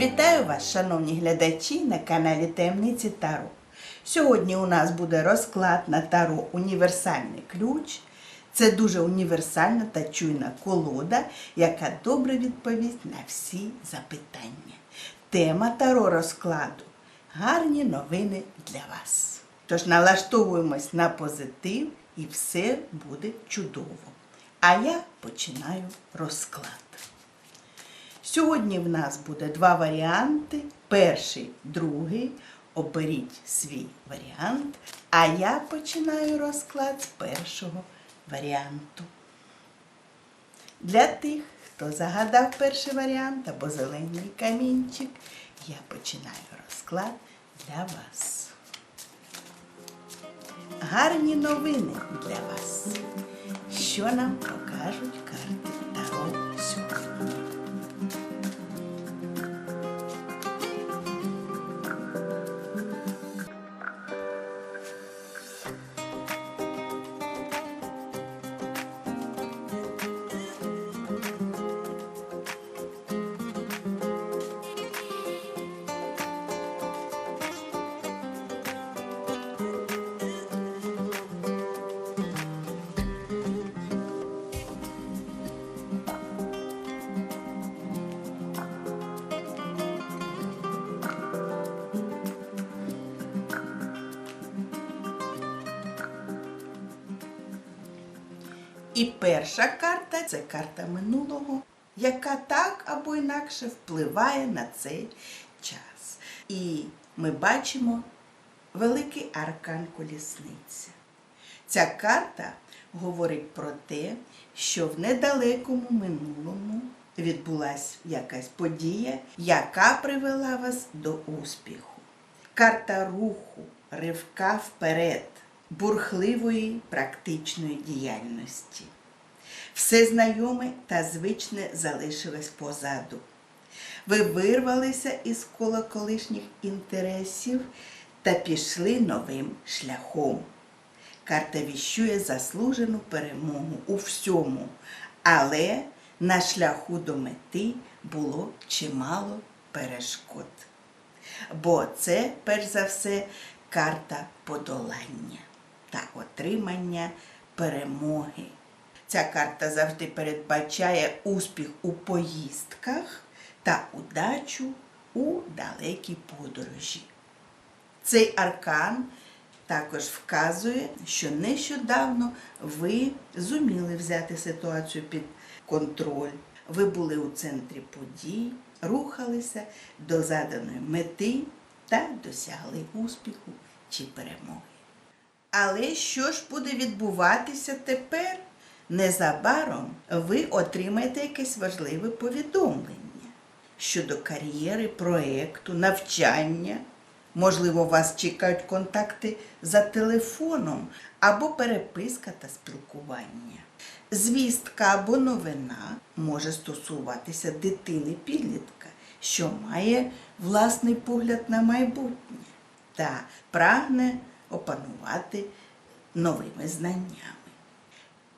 Вітаю вас, шановні глядачі, на каналі Таємниці Таро. Сьогодні у нас буде розклад на Таро Універсальний ключ. Це дуже універсальна та чуйна колода, яка добре відповість на всі запитання. Тема Таро розкладу гарні новини для вас. Тож налаштовуємось на позитив і все буде чудово. А я починаю розклад. Сьогодні в нас буде два варіанти. Перший, другий. Оберіть свій варіант. А я починаю розклад з першого варіанту. Для тих, хто загадав перший варіант або зелений камінчик, я починаю розклад для вас. Гарні новини для вас. Що нам покажуть карти Таро І перша карта це карта минулого, яка так або інакше впливає на цей час. І ми бачимо великий аркан колісниця. Ця карта говорить про те, що в недалекому минулому відбулася якась подія, яка привела вас до успіху. Карта руху, ривка вперед, бурхливої практичної діяльності. Все знайоме та звичне залишилось позаду. Ви вирвалися із кола колишніх інтересів та пішли новим шляхом. Карта віщує заслужену перемогу у всьому, але на шляху до мети було чимало перешкод. Бо це, перш за все, карта подолання та отримання перемоги. Ця карта завжди передбачає успіх у поїздках та удачу у далекій подорожі. Цей аркан також вказує, що нещодавно ви зуміли взяти ситуацію під контроль. Ви були у центрі подій, рухалися до заданої мети та досягли успіху чи перемоги. Але що ж буде відбуватися тепер? Незабаром ви отримаєте якесь важливе повідомлення щодо кар'єри, проєкту, навчання. Можливо, вас чекають контакти за телефоном або переписка та спілкування. Звістка або новина може стосуватися дитини-підлітка, що має власний погляд на майбутнє та прагне опанувати новими знаннями.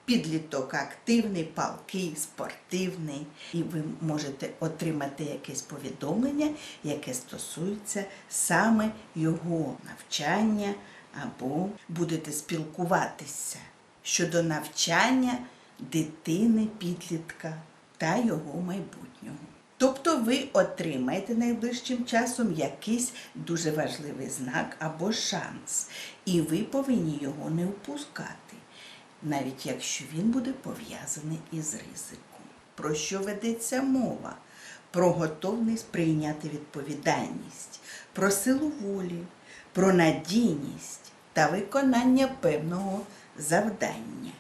Підліток активний, палкий, спортивний, і ви можете отримати якесь повідомлення, яке стосується саме його навчання, або будете спілкуватися щодо навчання дитини, підлітка та його майбутнього. Тобто ви отримаєте найближчим часом якийсь дуже важливий знак або шанс, і ви повинні його не впускати навіть якщо він буде пов'язаний із ризиком. Про що ведеться мова? Про готовність прийняти відповідальність, про силу волі, про надійність та виконання певного завдання.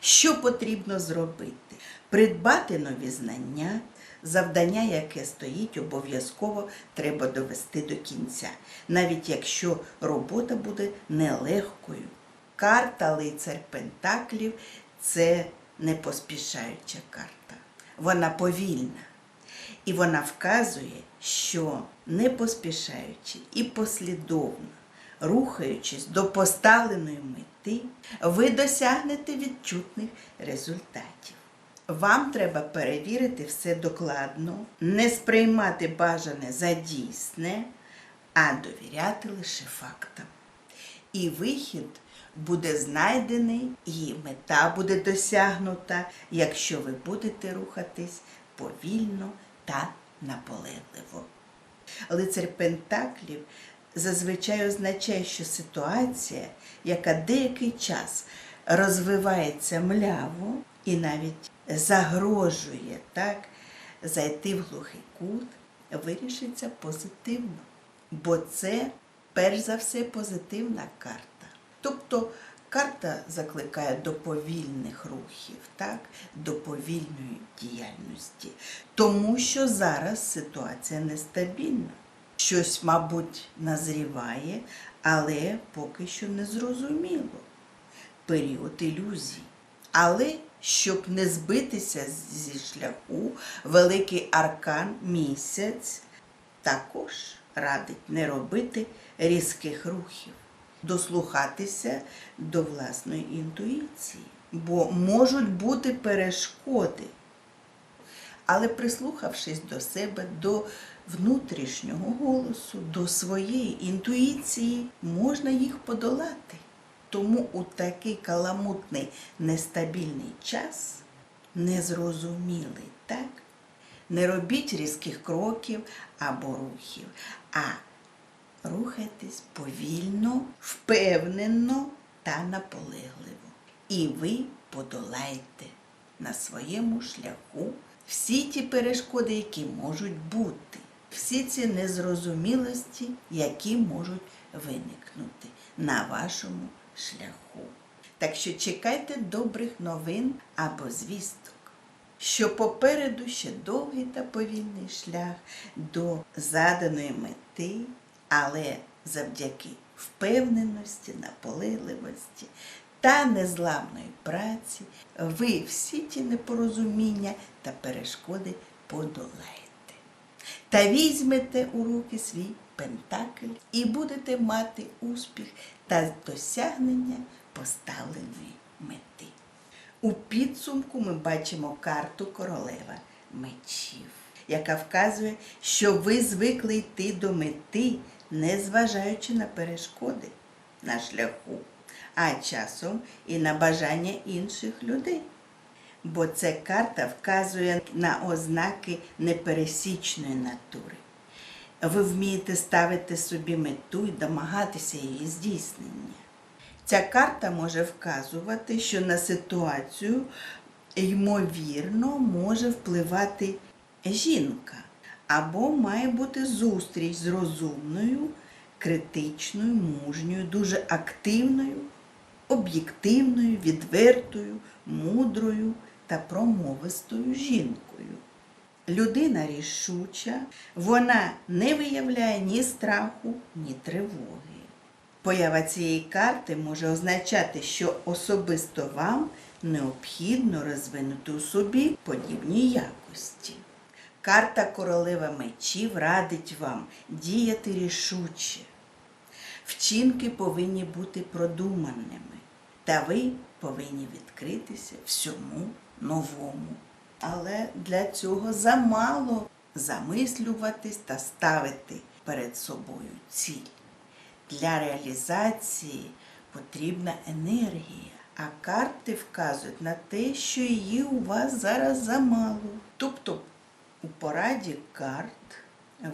Що потрібно зробити? Придбати нові знання, завдання, яке стоїть, обов'язково треба довести до кінця, навіть якщо робота буде нелегкою. Карта лицар Пентаклів це не поспішаюча карта. Вона повільна. І вона вказує, що не поспішаючи і послідовно, рухаючись до поставленої мети, ви досягнете відчутних результатів. Вам треба перевірити все докладно, не сприймати бажане за дійсне, а довіряти лише фактам. І вихід буде знайдений, і мета буде досягнута, якщо ви будете рухатись повільно та наполегливо. Лицар Пентаклів зазвичай означає, що ситуація, яка деякий час розвивається мляво і навіть загрожує так, зайти в глухий кут, вирішиться позитивно. Бо це, перш за все, позитивна карта. Тобто карта закликає до повільних рухів, так, до повільної діяльності, тому що зараз ситуація нестабільна. Щось, мабуть, назріває, але поки що не зрозуміло. Період ілюзій. Але щоб не збитися зі шляху, великий аркан місяць також радить не робити різких рухів, дослухатися до власної інтуїції, бо можуть бути перешкоди. Але прислухавшись до себе, до внутрішнього голосу, до своєї інтуїції, можна їх подолати. Тому у такий каламутний нестабільний час, незрозумілий, так? Не робіть різких кроків або рухів, а рухайтесь повільно, впевнено та наполегливо. І ви подолаєте на своєму шляху всі ті перешкоди, які можуть бути, всі ці незрозумілості, які можуть виникнути на вашому шляху. Так що чекайте добрих новин або звісток, що попереду ще довгий та повільний шлях до заданої мети, але завдяки впевненості, наполегливості та незламної праці ви всі ті непорозуміння та перешкоди подолаєте. Та візьмете у руки свій пентакль і будете мати успіх та досягнення поставленої мети. У підсумку ми бачимо карту королева мечів, яка вказує, що ви звикли йти до мети, незважаючи на перешкоди на шляху, а часом і на бажання інших людей. Бо ця карта вказує на ознаки непересічної натури. Ви вмієте ставити собі мету і домагатися її здійснення. Ця карта може вказувати, що на ситуацію, ймовірно, може впливати жінка, або має бути зустріч з розумною, критичною, мужньою, дуже активною, об'єктивною, відвертою, мудрою та промовистою жінкою. Людина рішуча, вона не виявляє ні страху, ні тривоги. Поява цієї карти може означати, що особисто вам необхідно розвинути у собі подібні якості. Карта королева мечів радить вам діяти рішуче. Вчинки повинні бути продуманими, та ви повинні відкритися всьому новому. Але для цього замало замислюватись та ставити перед собою ціль. Для реалізації потрібна енергія, а карти вказують на те, що її у вас зараз замало. Тобто у пораді карт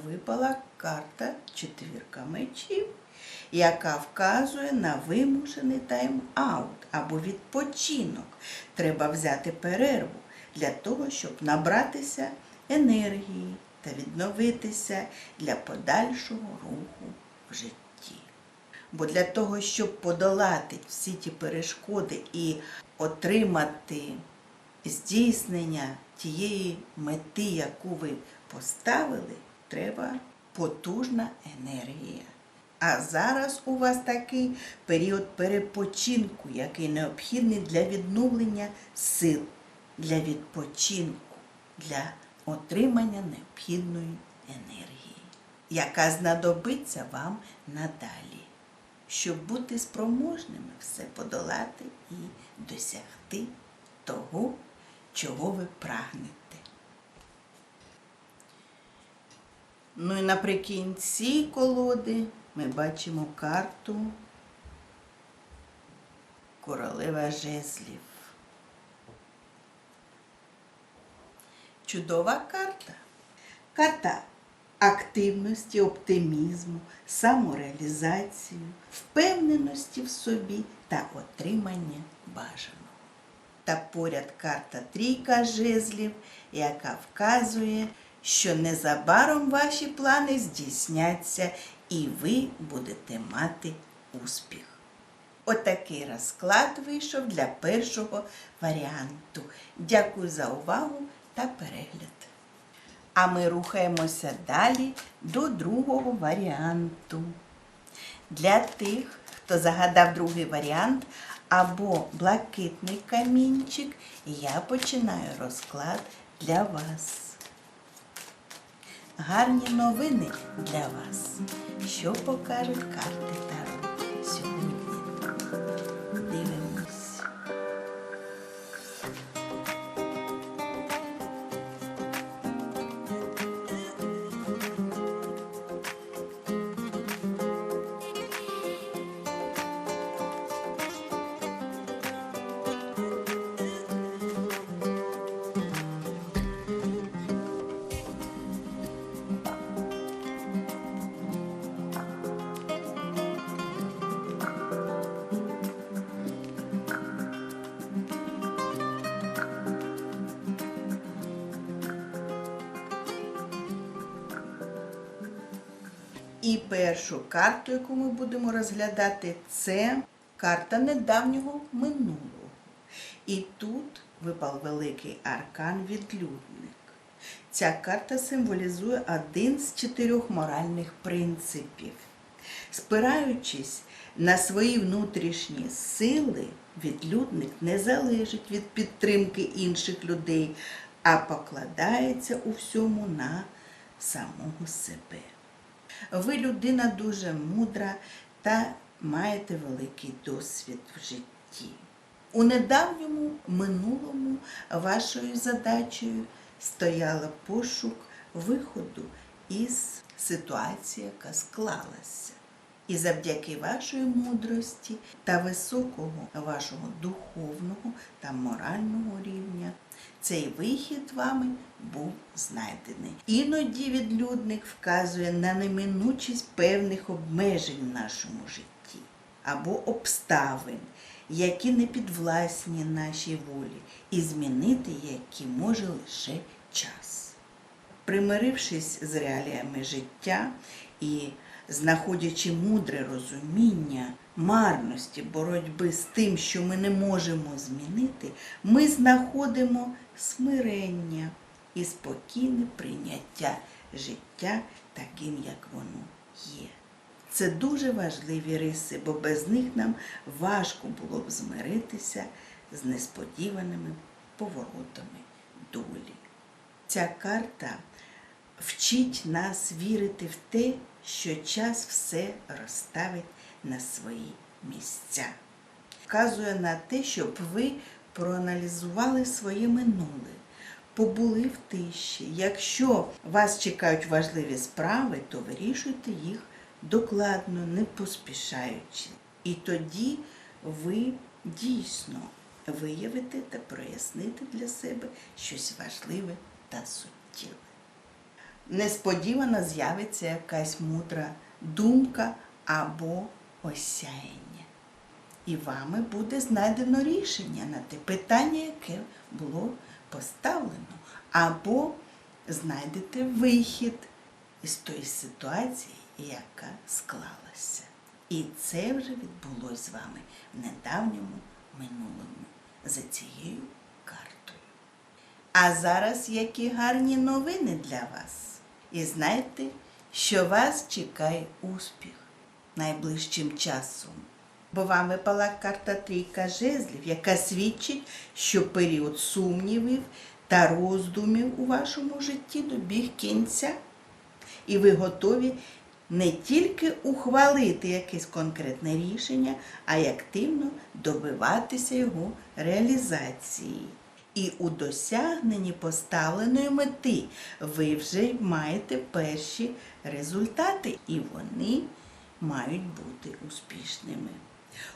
випала карта четвірка мечів, яка вказує на вимушений тайм-аут або відпочинок. Треба взяти перерву для того, щоб набратися енергії та відновитися для подальшого руху в житті. Бо для того, щоб подолати всі ті перешкоди і отримати здійснення тієї мети, яку ви поставили, треба потужна енергія. А зараз у вас такий період перепочинку, який необхідний для відновлення сил, для відпочинку, для отримання необхідної енергії, яка знадобиться вам надалі, щоб бути спроможними все подолати і досягти того, чого ви прагнете. Ну і наприкінці колоди ми бачимо карту Королева жезлів. Чудова карта. Карта активності, оптимізму, самореалізації, впевненості в собі та отримання бажаного. Та поряд карта трійка жезлів, яка вказує, що незабаром ваші плани здійсняться і ви будете мати успіх. Отакий розклад вийшов для першого варіанту. Дякую за увагу та перегляд. А ми рухаємося далі до другого варіанту. Для тих, хто загадав другий варіант або блакитний камінчик, я починаю розклад для вас. Гарні новини для вас. Що покажуть карти Таро сьогодні? Дивимось. І першу карту, яку ми будемо розглядати, це карта недавнього минулого. І тут випав великий аркан відлюдник. Ця карта символізує один з чотирьох моральних принципів. Спираючись на свої внутрішні сили, відлюдник не залежить від підтримки інших людей, а покладається у всьому на самого себе. Ви людина дуже мудра та маєте великий досвід в житті. У недавньому минулому вашою задачею стояла пошук виходу із ситуації, яка склалася. І завдяки вашої мудрості та високого вашого духовного та морального рівня цей вихід вами був знайдений. Іноді відлюдник вказує на неминучість певних обмежень в нашому житті або обставин, які не підвласні нашій волі, і змінити які може лише час. Примирившись з реаліями життя і знаходячи мудре розуміння марності боротьби з тим, що ми не можемо змінити, ми знаходимо смирення і спокійне прийняття життя таким, як воно є. Це дуже важливі риси, бо без них нам важко було б змиритися з несподіваними поворотами долі. Ця карта вчить нас вірити в те, що час все розставить на свої місця. Вказує на те, щоб ви проаналізували своє минуле, побули в тиші. Якщо вас чекають важливі справи, то вирішуйте їх докладно, не поспішаючи. І тоді ви дійсно виявите та проясните для себе щось важливе та суттєве. Несподівано з'явиться якась мудра думка або осяяння. І вами буде знайдено рішення на те питання, яке було поставлено, або знайдете вихід із тої ситуації, яка склалася. І це вже відбулося з вами в недавньому минулому за цією картою. А зараз які гарні новини для вас. І знайте, що вас чекає успіх найближчим часом. Бо вам випала карта трійка жезлів, яка свідчить, що період сумнівів та роздумів у вашому житті добіг кінця. І ви готові не тільки ухвалити якесь конкретне рішення, а й активно добиватися його реалізації. І у досягненні поставленої мети ви вже маєте перші результати, і вони мають бути успішними.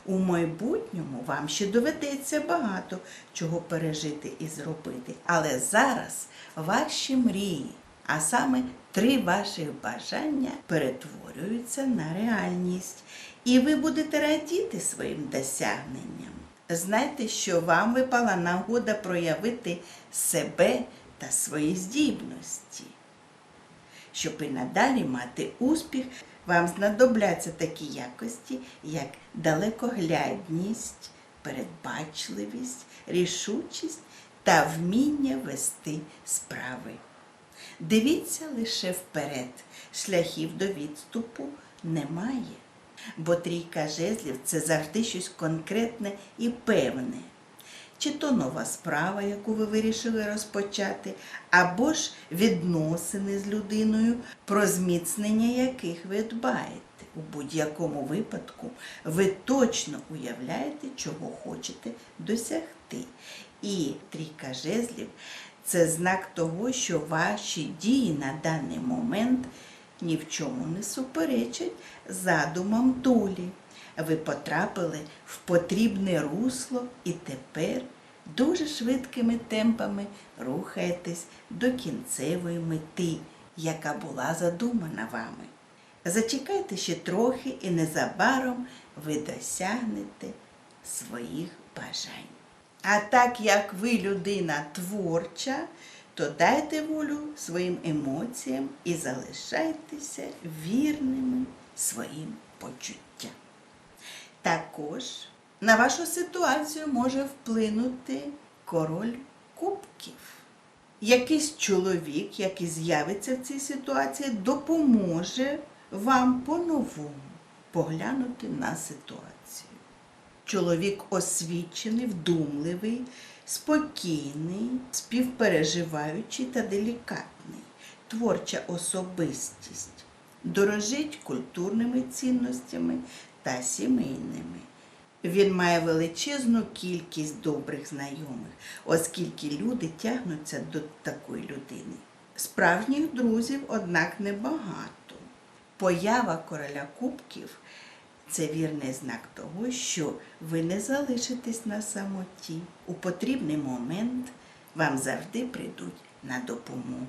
У майбутньому вам ще доведеться багато чого пережити і зробити. Але зараз ваші мрії, а саме три ваших бажання перетворюються на реальність, і ви будете радіти своїм досягненням. Знайте, що вам випала нагода проявити себе та свої здібності. Щоб і надалі мати успіх, вам знадобляться такі якості, як далекоглядність, передбачливість, рішучість та вміння вести справи. Дивіться лише вперед, шляхів до відступу немає. Бо трійка жезлів це завжди щось конкретне і певне. Чи то нова справа, яку ви вирішили розпочати, або ж відносини з людиною, про зміцнення яких ви дбаєте. У будь-якому випадку ви точно уявляєте, чого хочете досягти. І трійка жезлів це знак того, що ваші дії на даний момент ні в чому не суперечать задумам долі. Ви потрапили в потрібне русло і тепер дуже швидкими темпами рухаєтесь до кінцевої мети, яка була задумана вами. Зачекайте ще трохи і незабаром ви досягнете своїх бажань. А так як ви людина творча, то дайте волю своїм емоціям і залишайтеся вірними своїм почуттям. Також на вашу ситуацію може вплинути король кубків. Якийсь чоловік, який з'явиться в цій ситуації, допоможе вам по-новому поглянути на ситуацію. Чоловік освічений, вдумливий, спокійний, співпереживаючий та делікатний, творча особистість, дорожить культурними цінностями та сімейними. Він має величезну кількість добрих знайомих, оскільки люди тягнуться до такої людини. Справжніх друзів, однак, небагато. Поява короля кубків це вірний знак того, що ви не залишитесь на самоті. У потрібний момент вам завжди прийдуть на допомогу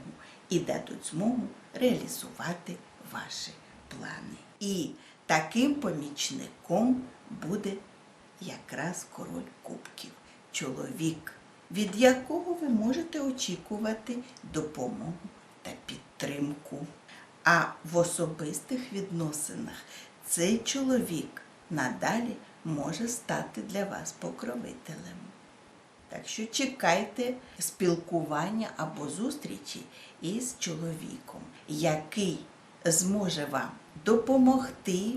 і дадуть змогу реалізувати ваші плани. І таким помічником буде якраз король кубків, чоловік, від якого ви можете очікувати допомогу та підтримку. А в особистих відносинах цей чоловік надалі може стати для вас покровителем. Так що чекайте спілкування або зустрічі із чоловіком, який зможе вам допомогти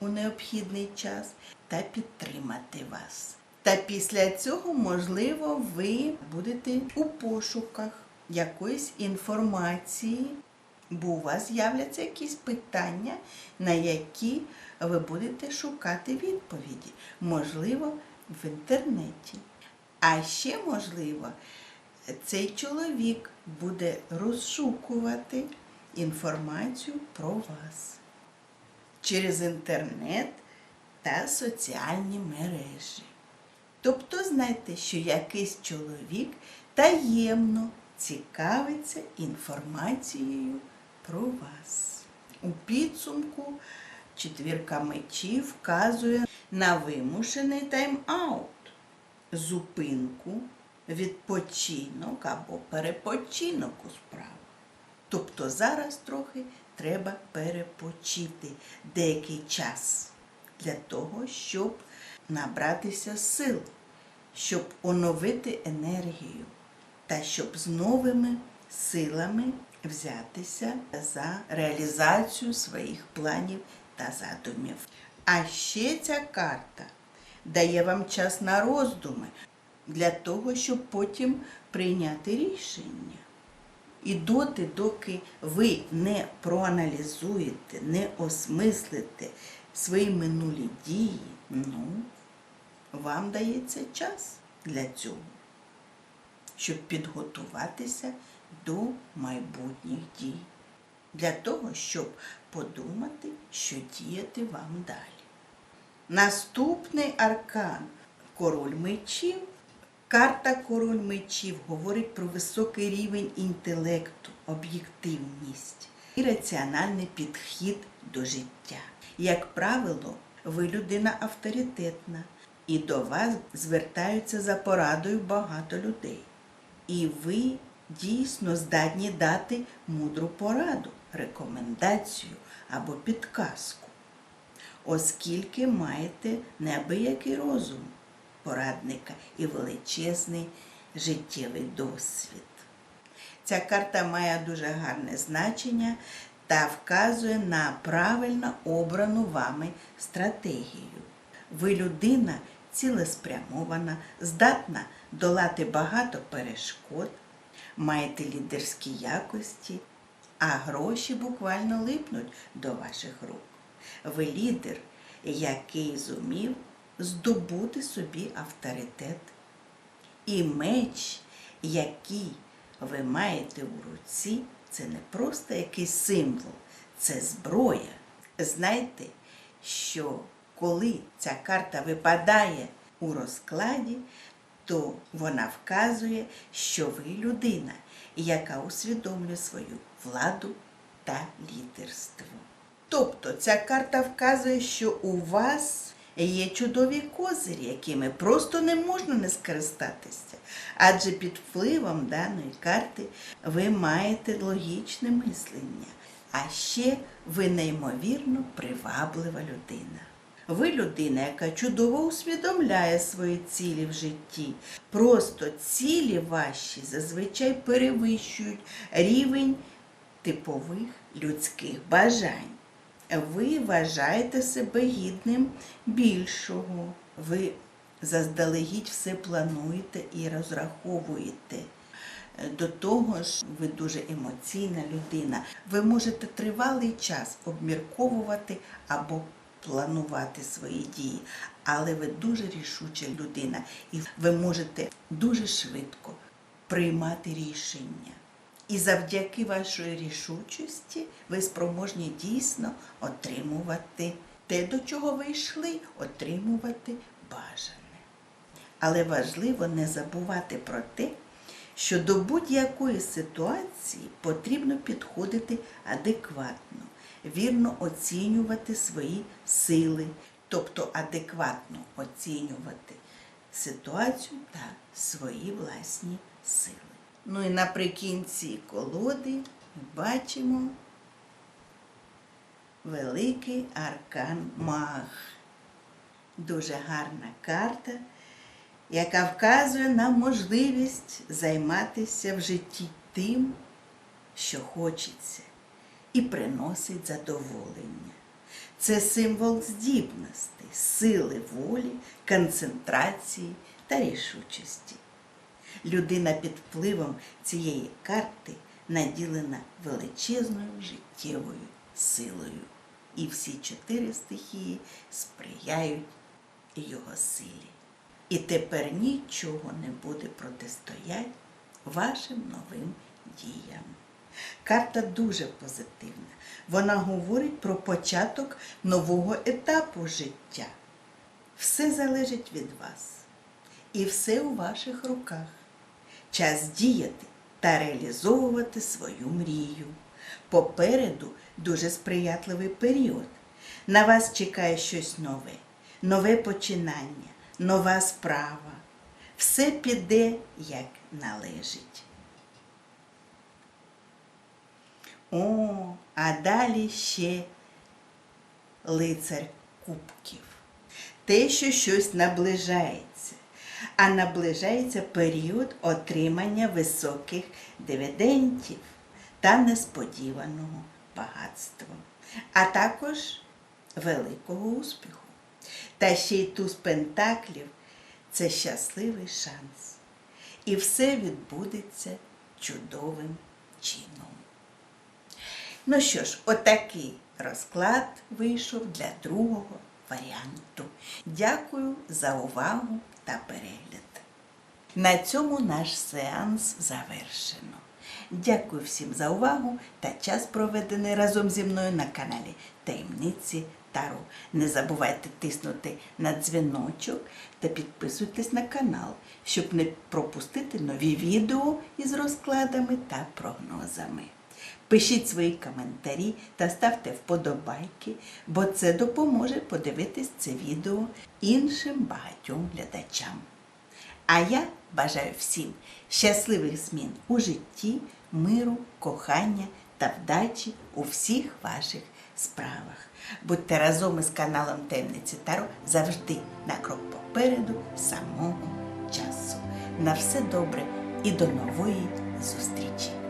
у необхідний час та підтримати вас. Та після цього, можливо, ви будете у пошуках якоїсь інформації, бо у вас з'являться якісь питання, на які ви будете шукати відповіді, можливо, в інтернеті. А ще, можливо, цей чоловік буде розшукувати інформацію про вас через інтернет та соціальні мережі. Тобто знайте, що якийсь чоловік таємно цікавиться інформацією про вас. У підсумку четвірка мечів вказує на вимушений тайм-аут, зупинку, відпочинок або перепочинок у справах. Тобто зараз трохи треба перепочити деякий час для того, щоб набратися сил, щоб оновити енергію та щоб з новими силами взятися за реалізацію своїх планів та задумів. А ще ця карта дає вам час на роздуми для того, щоб потім прийняти рішення. І доти, доки ви не проаналізуєте, не осмислите свої минулі дії, ну, вам дається час для цього. щоб підготуватися до майбутніх дій. Для того, щоб подумати, що діяти вам далі. Наступний аркан король мечів. Карта король мечів говорить про високий рівень інтелекту, об'єктивність і раціональний підхід до життя. Як правило, ви людина авторитетна, і до вас звертаються за порадою багато людей. І ви дійсно здатні дати мудру пораду, рекомендацію або підказку оскільки маєте неабиякий розум порадника і величезний життєвий досвід. Ця карта має дуже гарне значення та вказує на правильно обрану вами стратегію. Ви людина цілеспрямована, здатна долати багато перешкод, маєте лідерські якості, а гроші буквально липнуть до ваших рук. Ви лідер, який зумів здобути собі авторитет. І меч, який ви маєте у руці, це не просто якийсь символ, це зброя. Знайте, що коли ця карта випадає у розкладі, то вона вказує, що ви людина, яка усвідомлює свою владу та лідерство. Тобто ця карта вказує, що у вас є чудові козирі, якими просто не можна не скористатися. Адже під впливом даної карти ви маєте логічне мислення, а ще ви неймовірно приваблива людина. Ви людина, яка чудово усвідомляє свої цілі в житті. Просто цілі ваші зазвичай перевищують рівень типових людських бажань ви вважаєте себе гідним більшого. Ви заздалегідь все плануєте і розраховуєте. До того ж, ви дуже емоційна людина. Ви можете тривалий час обмірковувати або планувати свої дії, але ви дуже рішуча людина, і ви можете дуже швидко приймати рішення. І завдяки вашої рішучості ви спроможні дійсно отримувати те, до чого ви йшли, отримувати бажане. Але важливо не забувати про те, що до будь-якої ситуації потрібно підходити адекватно, вірно оцінювати свої сили, тобто адекватно оцінювати ситуацію та свої власні сили. Ну і наприкінці колоди бачимо великий аркан маг. Дуже гарна карта, яка вказує нам можливість займатися в житті тим, що хочеться, і приносить задоволення. Це символ здібності, сили волі, концентрації та рішучості. Людина під впливом цієї карти наділена величезною життєвою силою. І всі чотири стихії сприяють його силі. І тепер нічого не буде протистояти вашим новим діям. Карта дуже позитивна. Вона говорить про початок нового етапу життя. Все залежить від вас. І все у ваших руках час діяти та реалізовувати свою мрію. Попереду дуже сприятливий період. На вас чекає щось нове, нове починання, нова справа. Все піде, як належить. О, а далі ще лицар кубків. Те, що щось наближається а наближається період отримання високих дивідендів та несподіваного багатства, а також великого успіху. Та ще й туз пентаклів це щасливий шанс. І все відбудеться чудовим чином. Ну що ж, отакий розклад вийшов для другого варіанту. Дякую за увагу та перегляд. На цьому наш сеанс завершено. Дякую всім за увагу та час проведений разом зі мною на каналі Таємниці Таро. Не забувайте тиснути на дзвіночок та підписуйтесь на канал, щоб не пропустити нові відео із розкладами та прогнозами. Пишіть свої коментарі та ставте вподобайки, бо це допоможе подивитись це відео іншим багатьом глядачам. А я бажаю всім щасливих змін у житті, миру, кохання та вдачі у всіх ваших справах. Будьте разом із каналом Темниці Таро завжди на крок попереду самого часу. На все добре і до нової зустрічі!